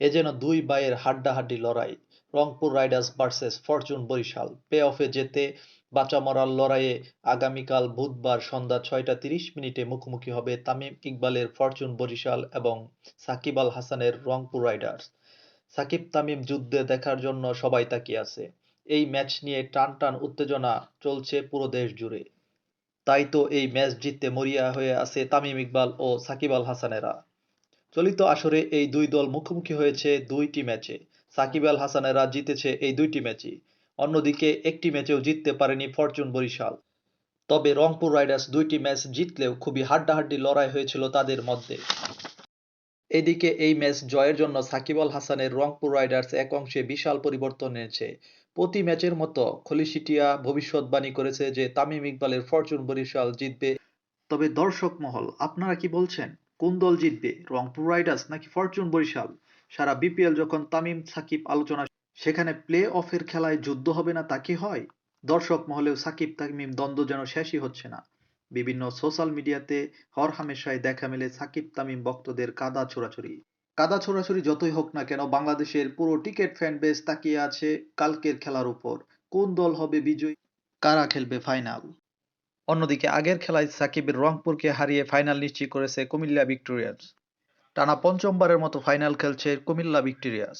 এ যেন দুই ভাইয়ের হাড্ডাহাড্ডি লড়াই, Rangpur Riders versus Fortune Barishal. Play অফে যেতে বাঁচা মরার লড়াইয়ে আগামীকাল বুধবার সন্ধ্যা ছয়টা তিরিশ মিনিটে মুখোমুখি হবে তামিম ইকবালের ফরচুন বরিশাল এবং সাকিব আল হাসানের রংপুর রাইডার্স। সাকিব তামিম যুদ্ধে দেখার জন্য সবাই তাকিয়ে আছে। এই ম্যাচ নিয়ে টান টান উত্তেজনা চলছে পুরো দেশ জুড়ে। তাই তো এই ম্যাচ জিততে মরিয়া হয়ে আছে তামিম ইকবাল ও সাকিব আল হাসানেরা। চলিত আসরে এই দুই দল মুখোমুখি হয়েছে দুইটি ম্যাচে। সাকিব আল হাসানেরা জিতেছে এই দুইটি ম্যাচই। অন্যদিকে একটি ম্যাচেও জিততে পারেনি ফরচুন বরিশাল। তবে রংপুর রাইডার্স দুইটি ম্যাচ জিতলেও খুবই হাড্ডাহাড্ডি লড়াই হয়েছিল তাদের মধ্যে। এদিকে এই ম্যাচ জয়ের জন্য সাকিব আল হাসানের রংপুর রাইডার্স এক অংশে বিশাল পরিবর্তন এনেছে। প্রতি ম্যাচের মতো খলিশিটিয়া ভবিষ্যৎবাণী করেছে যে, তামিম ইকবালের ফরচুন বরিশাল জিতবে। তবে দর্শক মহল আপনারা কি বলছেন? কোন দল জিতবে? রংপুর রাইডার্স নাকি ফরচুন বরিশাল? সারা বিপিএল যখন তামিম সাকিব আলোচনা সেখানে প্লে অফের খেলায় যুদ্ধ হবে না তা কি হয়? দর্শক মহলেও সাকিব তামিম দ্বন্দ্ব যেন শেষই হচ্ছে না। বিভিন্ন সোশ্যাল মিডিয়াতে হরহামেশাই দেখা মেলে সাকিব তামিম ভক্তদের কাদা ছোড়াছুড়ি। কাদা ছোড়াছুড়ি যতই হোক না কেন বাংলাদেশের পুরো টিকেট ফ্যান বেস তাকিয়ে আছে কালকের খেলার উপর। কোন দল হবে বিজয়ী? কারা খেলবে ফাইনাল? অন্যদিকে আগের খেলায় সাকিবের রংপুরকে হারিয়ে ফাইনাল নিশ্চিত করেছে কুমিল্লা ভিক্টোরিয়ান্স। টানা পঞ্চমবারের মতো ফাইনাল খেলছে কুমিল্লা ভিক্টোরিয়াস